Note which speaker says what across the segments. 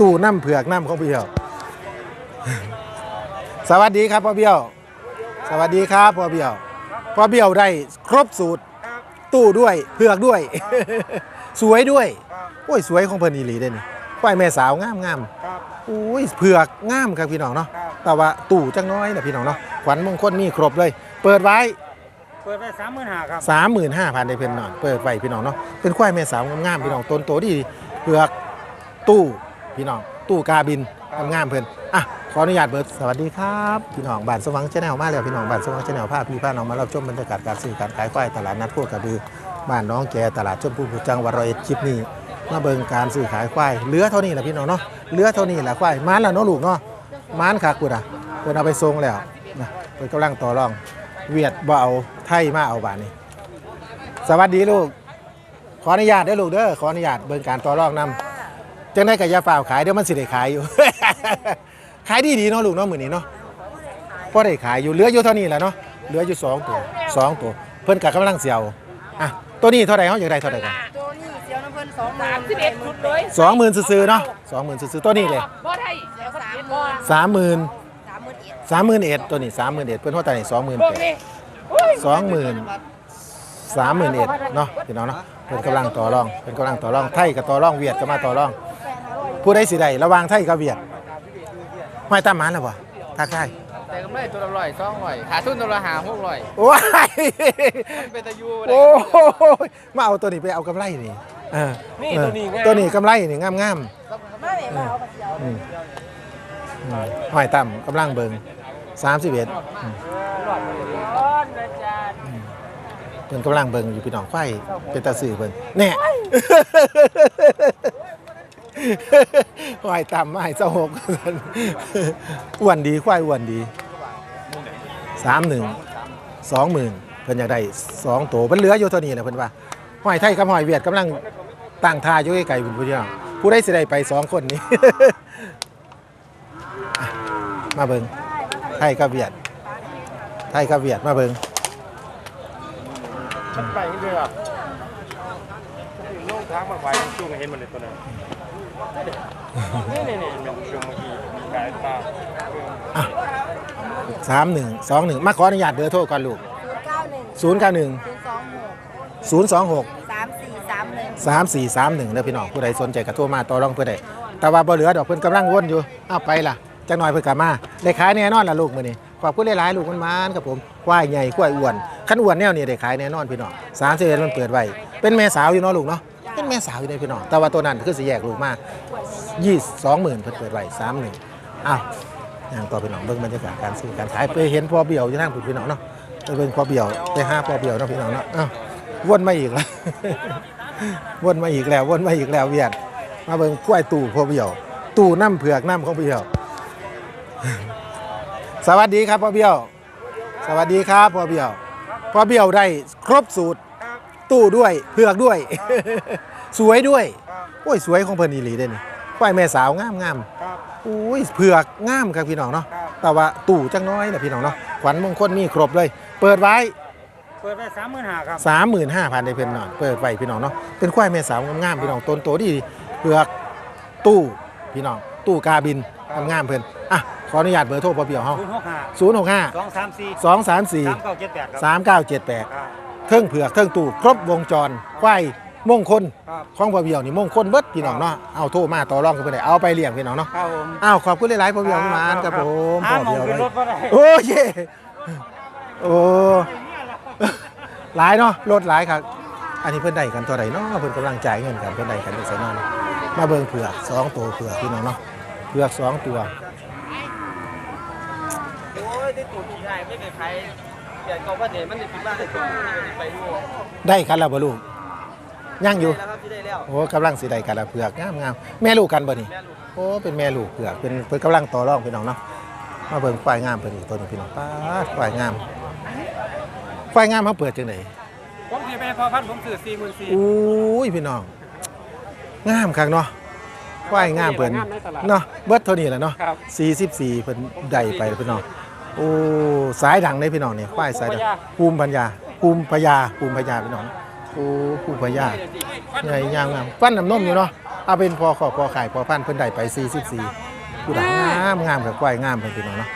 Speaker 1: ตู้น้ำเผือกน้ำของพี่เบี้ยว สวัสดีครับพ่อเบี้ยว สวัสดีครับพ่อเบี้ยว พ่อเบี้ยวได้ครบสูตร ตู้ด้วยเผือกด้วย สวยด้วย โอ้ยสวยของเพิ่นอีหลีเด้นี่ควายแม่สาวงามงาม
Speaker 2: ครับ
Speaker 1: โอ้ยเผือกงามครับพี่น้องเนาะ
Speaker 2: ครับ
Speaker 1: แต่ว่าตู้จังน้อยนะพี่น้องเนาะ ขวัญมงคลมีครบเลย เปิดไว้
Speaker 2: เปิดไปสามหมื่นห้าครับ
Speaker 1: 35,000ได้เพิ่นนอนเปิดไว้พี่น้องเนาะเป็นควายแม่สาวงามๆพี่น้องต้นโตดีเผือกตู้ พี่น้องตู้กาบินงามเพิ่นอะขออนุญาตเบิดสวัสดีครับพี่น้องบ้านสว่างชาแนลมาแล้วพี่น้องบ้านสว่างชาแนลพาพพี่พาน้องมารับชมบรรยากาศการซื้อการขายควายตลาดนัดพวกกระบือบ้านน้องแกตลาดชมพูจังหวัดร้อยเอ็ดคลิปนี้มาเบิ่งการซื้อขายควายเหลือเท่านี้แหละพี่น้องเนาะเหลือเท่านี้แหละควายมานแล้วเนาะลูกเนาะมานคักกูอะเพิ่นเอาไปส่งแล้วนะเพิ่นกำลังต่อรอง เวียดบ่เอาไทยมาเอาบ้าดนี้ สวัสดีลูก ขออนุญาตได้ลูกเด้อขออนุญาตเบิ่งการต่อรองนำ จังได้กับยาฝ่าวขายเดี๋ยวมันสิได้ขายอยู่ ขายดีดีๆเนาะลูกเนาะมื้อนี้เนาะพอได้ขายอยู่เหลืออยู่เท่านี้แหละเนาะเหลืออยู่สองตัวสองตัว เพิ่นก็กำลังเสียวอะตัวนี้เท่าไหร่เฮาอยากได้เท่าไหร่กัน
Speaker 3: ตัวนี้เสียวน้ำเพิ่นสองหมื่
Speaker 4: สานมสิบเอ็ดชุดเลย
Speaker 1: สองหมื่นซื้อๆเนาะสองหมื่นซื้อๆตัวนี้เลย
Speaker 4: บ่ได้เดี๋ยวสามบอล
Speaker 1: สามหมื่น
Speaker 3: สามหมื่นเอ็ด
Speaker 1: สามหมื่นเอ็ดตัวนี้สามหมื่นเอ็ดเพิ่นเท่าไหร่สองหมื่น
Speaker 4: เบิ่ง
Speaker 1: แปด
Speaker 4: นี่
Speaker 1: สองหมื่นสามหมื่นเอ็ดเนาะพี่น้องเนาะเป็นกำลังต่อรองเป็นกำลังต่อรองไทยกับต่อรองเวียดก็มาต่อรอง ผู้ใดสิได้ระหว่างไทยกับเวียดห้อยตามหมันแล้วบ่ทักทาย
Speaker 4: แต่กำไรตัวละร้อยสองร้อยขาทุนตัวละหาหกร้อย
Speaker 1: โอ้ย
Speaker 4: มันเป็นตะยู
Speaker 1: โอ้ยมาเอาตัวนี้ไปเอากำไรนี่เออ
Speaker 4: นี่
Speaker 1: เออ
Speaker 4: ตัวนี้ไง
Speaker 1: ตัวนี้กำไรนี่งามงาม
Speaker 3: มาเลยมาเอากระเจียว
Speaker 1: ๆอืมอืมห้อยต่ำกำลังเบิงสามสิบเอ็ด
Speaker 4: ร้อนนะจ๊ะ
Speaker 1: เพิ่นกำลังเบิงอยู่พี่น้องไฟเป็นตาสื่อเพิ่นแน่ค วายต่ำไม่เจ้าหกอ้วนดีควายอ้วนดีสามหนึ่งสองหมื่นเพิ่นอยากได้สองตัวเพิ่นเหลืออยู่เท่านี้แหละเพิ่นว่าหอยไทยกับหอยเวียดกำลังตั้งท่าอยู่ไกลๆเพิ่นผู้เดียวผู้ได้สิได้ไปสองคนนี้ มาเบิงไทยกับเวียด ไทยกับเวียดมาเบิง
Speaker 2: มันไปเรื่อยๆโลกทางมาไว้ช่วงเห็นมันเลยตัวนั้น นี่นี่นี่มันช่วงเมื่อกี้กายตา
Speaker 1: สามหนึ่งสองหนึ่งมาขออนุญาตเบอร์โทรก่อนลูก
Speaker 3: ศูนย์เก้าหนึ่ง
Speaker 1: ศูนย์เก้าหนึ่ง
Speaker 3: ศูนย์สองหก
Speaker 1: ศูนย์สองหก
Speaker 3: สามสี่สามหนึ่ง
Speaker 1: สามสี่สามหนึ่งเด้อพี่น้องผู้ใดสนใจก็โทรมาต่อรองเพื่อใดแต่ว่าบ่เหลือดอกเพิ่นกำลังวนอยู่เอาไปล่ะจังหน่อยเพิ่นกลับมาได้ขายแน่นอนล่ะลูกมื้อนี้ขอบคุณหลายๆลูกมันมานครับผมควายใหญ่ควายอ้วนคันอ้วนแนวนี้ได้ขายแน่นอนพี่น้อง31มันเปิดไว้เป็นแม่สาวอยู่เนาะลูกเนาะ เป็นแม่สาวอยู่เด้อพี่น้อง แต่ว่าตัวนั้นคือสิแยกลูกมา22,000เพิ่นเปิดไว้31อ้าวอย่างต่อพี่น้องเบิ่งบรรยากาศการซื้อการขายไปเห็นพ่อเบี้ยวอยู่ทางพุ่นพี่น้องเนาะไปเบิ่งพอเบี้ยวไปห้าพ่อเบี้ยวเนาะพี่น้องเนาะอ้าววนมาอีกแล้ววนมาอีกแล้ววนมาอีกแล้วเวียดมาเบิ่งกล้วยตู่พ่อเบี้ยว ตู่น้ำเผือกน้ำของพี่เบี้ยวสวัสดีครับพ่อเบี้ยว สวัสดีครับพ่อเบี้ยวพ่อเบี้ยวได้ครบสูตรตู้ด้วยเผือกด้วย สวยด้วยโอ้ยสวยของเพิ่นอีหลีเด้นี่ควายแม่สาวงามงาม
Speaker 2: ครับ
Speaker 1: โอ้ยเผือกงามครับพี่น้องเนาะ
Speaker 2: ครับ
Speaker 1: แต่ว่าตู่จังน้อยนะพี่น้องเนาะขวัญมงคลมีครบเลย เปิดไว้
Speaker 2: เปิดไปสามหมื่นห้าครับ
Speaker 1: สามหมื่นห้าพันได้เพิ่นนอนเปิดไว้พี่น้องเนาะเป็นควายแม่สาวงามๆพี่น้องต้นโตดีเผือกตู้พี่น้องตู้กาบินงามๆเพิ่นอะขออนุญาตเบอร์โทรพ่อเบี้ยวเฮา
Speaker 2: ศูนย์หกห้า
Speaker 1: 0 6 5
Speaker 2: สองสามสี่
Speaker 1: 2 3 4
Speaker 2: สามเก้าเจ็ดแปดครับ
Speaker 1: 3 9 7 8
Speaker 2: ครับ
Speaker 1: เครื่องเผือกเครื่องตู้ครบวงจรควาย มงคล
Speaker 2: ครับ
Speaker 1: ของพ่อเบี้ยวนี่มงคลเบิดพี่น้องเนาะเอาโทรมาต่อรองกันไปได้เอาไปเลี้ยงพี่น้องเนาะ
Speaker 2: ครับผม
Speaker 1: อ้าวขอบคุณหลายๆพ่อเบี้ยวมานครับผม
Speaker 2: ห้า
Speaker 1: พ่อ
Speaker 2: โมง
Speaker 1: เบี้ยว
Speaker 2: ขึ้นรถก็ได้
Speaker 1: โอ้เย่โอ้หลายเนาะรถหลายครับอันนี้เพิ่นได้กันเท่าไหร่เนาะเพิ่นกำลังจ่ายเงินกันเพิ่นได้กันเป็นไสนอนมาเบิ่งเผือกสองตัวเผือกพี่น้องเนาะเผือกสองตัว
Speaker 4: โอ้ยได้ตูดที่ได้ไม่เคยใครเดี๋ยวก็ว่าเดี๋ยวมันจะคิดว่าจะตูดมันไปดู
Speaker 1: ได้กันแล้วบ่ลูก ยังอยู่
Speaker 4: แล้วครับที่ได้แล้ว
Speaker 1: โอ้กำลังสิได้กันแล้วเผือกงามงามแม่ลูกกันบ่นี่
Speaker 4: แม่ลูก
Speaker 1: โอ้ เป็นแม่ลูกเผือกเป็นเพิ่นกำลังต่อรองพี่น้องเนาะ มาเบิ่งควายงามเพิ่นอีกตัวหนึงพี่น้องป๊าดควายงามควายงามเขาเปิดจังได๋
Speaker 2: ผมถือไปพอพันผมถือสี่หมื่นสี่
Speaker 1: อุ้ยพี่น้อง งามคักเนาะควายงามเพิ่นเนาะ เบิดเท่านี้แหละเนาะ
Speaker 2: ครับ
Speaker 1: 44เพิ่นได้ไปพี่น้อง โอ้ สายดังเลยพี่น้องนี่ควายสายดังภูมิปัญญาภูมิพญาภูมิพญาพี่น้องโอ้ภูมิพญาใหญ่ยาวงามฟันน้ำนมอยู่เนาะเอาเป็นพอขอพอขายพอพันเพิ่นได้ไป44ผู้ใดงามงามกับควยงามเพิ่นพี่น้องเนาะ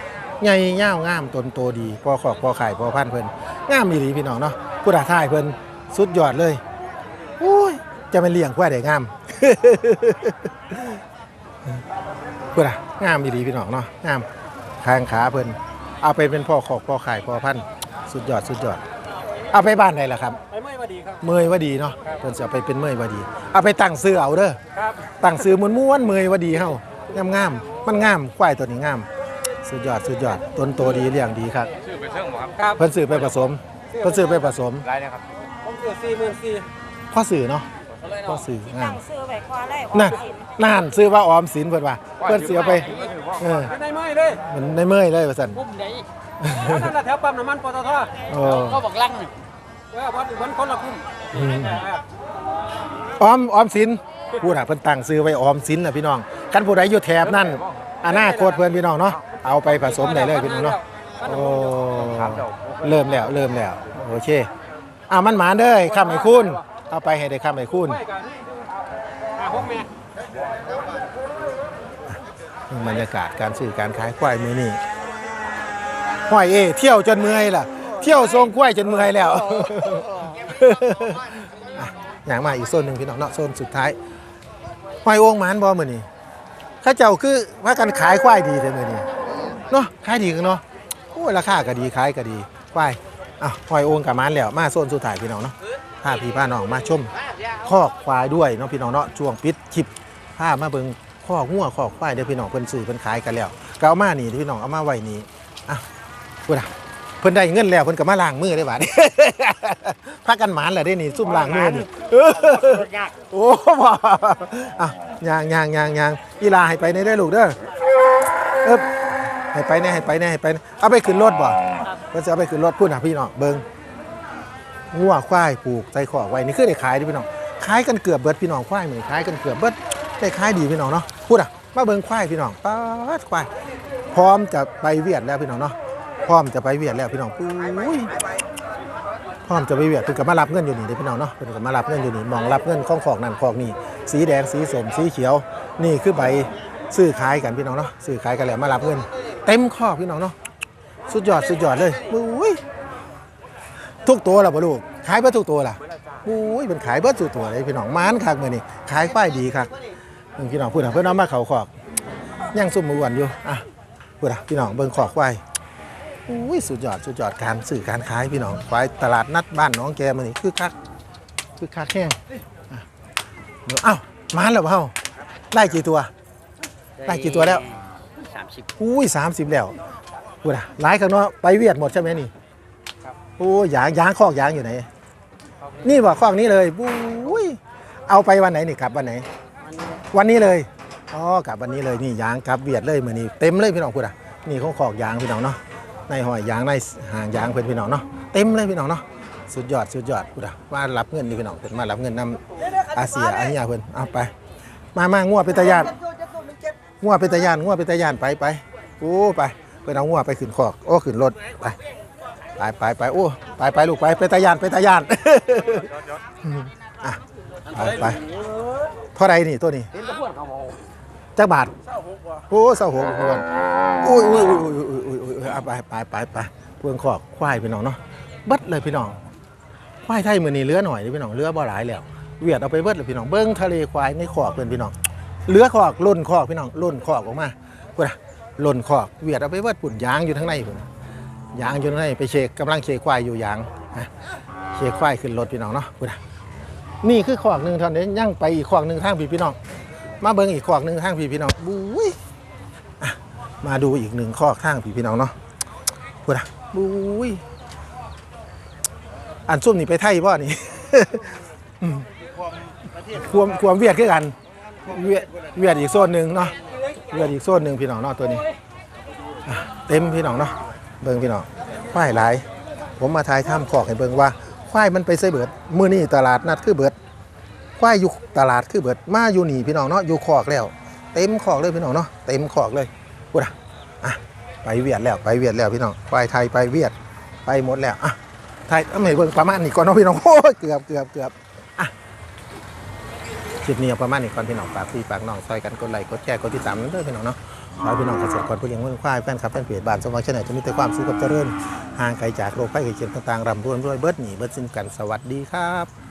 Speaker 1: ใหญ่ยาวงามตนโตดีพอขอพอขายพอพันเพิ่นงามอีหลีพี่น้องเนาะผู้ใดทายเพิ่นสุดยอดเลยโอ้ยจะเป็นเลี้ยงควายได้งามผู้ใดงามอีหลีพี่น้องเนาะงามคางขาเพิ่นเอาไปเป็นพ่อขอบพ่อขายพ่อพันสุดยอดสุดยอด เอาไปบ้านไหนล่ะครับ
Speaker 2: ไปไม่มาดีครับ
Speaker 1: เมยว่าดีเนาะ
Speaker 2: ครับ
Speaker 1: เพิ่นสิเอาไปเป็นเมยว่าดีเอาไปตั้งซื้อเอาเด้อ
Speaker 2: ครับ
Speaker 1: ตั้งซื้อม้วนๆเมยว่าดีเฮางามงามๆมันงามควายตัวนี้งาม สุดยอดสุดยอดต้นโตดีเลี้ยงดีครับ
Speaker 2: ชื่อเป็นเรื่องหมอครับครับ
Speaker 1: เพิ่นซื้อไปผสมเพิ่นซื้อไปผสม
Speaker 2: ไรนะครับ
Speaker 4: ผมเกิดสี่หมื่นสี่
Speaker 1: พ่อซื้อเนาะ
Speaker 4: อะไร
Speaker 1: พ่อ
Speaker 4: เนาะ
Speaker 1: ซื้องา
Speaker 3: ตั้
Speaker 1: ม
Speaker 3: งซื้อไว้ก่อนเลย
Speaker 1: นั่นนั่นซื้อว่าออมสินเพิ่นว่าเพิ่นสิเอาไปเออ
Speaker 4: ไม่ได้ไม่เลย
Speaker 1: เหมือนในเมยเลยว่าซั่น
Speaker 4: ปุ่มไหนนั่นแหละแถวปั๊มน้ำมันปตท
Speaker 1: โอ้
Speaker 4: ก็บอกลัง เออวัดวันคนละกลุ่ม
Speaker 1: อืมออมออมสินพูดอะเพิ่นตั้งซื้อไว้ออมสินน่ะพี่น้องคันผู้ใดอยู่แถบนั่นอนาคตเพิ่อนพี่น้องเนาะเอาไปผสมได้เลยพี่น้องเนาะโอ้เริ่มแล้วเริ่มแล้วโอเคอะมันหมาเด้อข้ามให้คุณเอาไปให้ได้ข้ามให้คุณ
Speaker 4: ไม่กันอ่าพวกแม่
Speaker 1: บรรยากาศการซื้อการขายควายมือนี้ห้อยเอ เที่ยวจนเมื่อยล่ะ เที่ยวทรงควยจนเมื่อยแล้วอย่างมาอีกโซนหนึ่งพี่น้องเนาะโซนสุดท้ายหอยโองหมานบ่มื้อนี้เข้าเจ้าคือว่ากันขายควายดีเท่มื้อนี้เนาะขายดีกันเนาะโอ้ยราคาก็ดีขายก็ดีควายอะหอยโองกับหมานแล้วมาโซนสุดท้ายพี่น้องเนาะพาพี่พาน้องมาชมคอกควายด้วยเนาะพี่น้องเนาะช่วงปิดคลิปพามาเบิ่งคอกงัวคอกควายเด้อพี่น้องเพิ่นซื้อเพิ่นขายกันแล้วก็เอามานี่พี่น้องเอามาไว้นี่อะพูดอะ เพิ่นได้เงินแล้วเพิ่นก็มาล้างมือได้บาดนี้พากันหมานแหละได้นี่ซุ่มล้างมือนี่โอ้บ่อะยางยางยางยางอีลาให้ไปในได้อลูกเด้อเอ๊บให้ไปแน่ให้ไปแน่ให้ไปแน่เอาไปขึ้นรถบ่เพิ่นจะเอาไปขึ้นรถพูดน่ะพี่น้องเบิ่งงัวควายปลูกใส่ขอกไว้นี่คือได้ขายเดิพี่น้องขายกันเกือบเบิดพี่น้องควายเหมือนขายกันเกือบเบิดได้ขายดีพี่น้องเนาะพูดอะมาเบิ่งควายพี่น้องป๊าดควายพร้อมจะไปเวียดแล้วพี่น้องเนาะ พร้อมจะไปเวียดแล้วพี่น้องปุ้ยพร้อมจะไปเวียดเพิ่นก็มารับเงินอยู่นี่เด้อพี่น้องเนาะเพิ่นก็มารับเงินอยู่นี่มองรับเงินของของนั่นของนี่สีแดงสีส้มสีเขียว นี่คือใบซื้อขายกันพี่น้องเนาะซื้อขายกันแล้วมารับเงิน เต็มข้อพี่น้องเนาะสุดยอดสุดยอดเลยอุ้ยทุกตัวล่ะบ่ลูกขายเบิดทุกตัวล่ะอุ้ยเป็นขายเบิดทุกตัวเลยพี่น้องมานคักมื้อนี้ขายควายดีคักเบิ่งพี่น้องพูดนะเพิ่นเอามาเขาคอกยังซุ่มมืออ้วนอยู่อะพูดนะพี่น้องเบิ่งคอกควาย อุ้ยสุดยอดสุดยอดการสื่อการขายพี่น้องควายตลาดนัดบ้านน้องแกมันนี่คือคักคือคักแห้งอะเดี๋ยวเอ้ามาแล้วเฮาได้กี่ตัวได้กี่ตัวแล้ว
Speaker 4: สามสิบ
Speaker 1: อุ้ยสามสิบแล้วพูดอะหลายข้างเนาะไปเวียดหมดใช่ไหมนี่โอ้ยยางยางคอกยางอยู่ไหน นี่บ่คอกนี้เลยอุ้ยเอาไปวันไหนนี่กลับวันไหน วันนี้เลยอ๋อกลับวันนี้เลยนี่ยางกลับเวียดเลยมือนี้เต็มเลยพี่น้องพูดอะนี่ของขอกยางพี่น้องเนาะ ในหอยยางในหางยางเพื่อนพี่น้องเนาะเต็มเลยพี่น้องเนาะสุดยอดสุดยอดพูดอะมารับเงินนี่พี่น้องเพิ่นมารับเงินนำอาเซียอาเฮียเพิ่อนเอาไป มามางัวเป็นตาญาติงัวเป็นตาญาติงัวเป็นตาญาติไปไปโอ้ไปเพิ่นเอางัวไปขึ้นคอกโอ้ขึ้นรถไปไปไปไปโอ้ไปไปลูกไปไปตาญาติไปตาญาติอะไปไปเท่าไรนี่ตัวนี้จักบาทโอ้เศร้าหัวก่อนโอ้ยโอ้ยโอ้ยโอ้ย อ้ยโอ้ยโอ้ยเอาไปไปไปไปเพื่อนขอกควายพี่น้องเนาะเบิดเลยพี่น้องควายไทยมือนี้เลือหน่อยด้อพี่น้องเลือบ่หลายแล้วเวียดเอาไปเบิดเลยพี่น้องเบิ้งทะเลควายในขอกเพื่อนพี่น้องเลือขอกล่นขอกพี่น้องล่นขอกออกมาพุ่นน่ะล่นขอกเวียดเอาไปเบิดปุ่นยางอยู่ทั้งในพุ่นน่ะยางอยู่ทั้งในไปเชกกำลังเชกควายอยู่ยางนะเชกควายขึ้นรถพี่น้องเนาะพุ่นน่ะนี่คือขอกหนึ่งเท่านี้ยังไปอีกขอกหนึ่งทางพี่พี่น้องมาเบิ่งอีกขอกหนึ่งทางพี่พี่น้องบุ้ย มาดูอีกหนึ่งขอกทางพี่พี่น้องเนาะพูดอะบุ้ยอันซุ่มนี่ไปไทยป่ะนี่อืมความความเวียดคือกันเวียดเวียดอีกโซนหนึ่งเนาะเวียดอีกโซนหนึ่งพี่น้องเนาะตัวนี้อะเต็มพี่น้องเนาะเบิ่งพี่น้องควายหลาย ผมมาทายถ้ำขอกให้เบิ่งว่าควายมันไปใส่เบิดมื้อนี้ตลาดนัดคือเบิดควายอยู่ตลาดคือเบิดมาอยู่นี่พี่น้องเนาะอยู่คอกแล้ว เต็มคอกเลยพี่น้องเนาะเต็มคอกเลย พูดอะอะไปเวียดแล้วไปเวียดแล้วพี่น้องควายไทยไปเวียดไปหมดแล้วอะไทยเอาไม่เบิ่งประมาณนี้ก่อนเนาะพี่น้องโอ้ยเกือบเกือบเกือบอะคลิปนี้ประมาณนี้ก่อนพี่น้องฝากพี่ฝากน้องซอยกันกดไลค์กดแชร์กดติดตามนั่นเด้อพี่น้องเนาะขอให้พี่น้องเกษตรกรผู้เลี้ยงวัวควายแฟนคลับแฟนเพจบ้านสมองชาแนลจะมีแต่ความสุขกับเจริญห่างไกลจากโรคภัยไข้เจ็บต่างๆรำรวยรวยเบิดหนีเบิดสิ้นกันสวัสดีครับ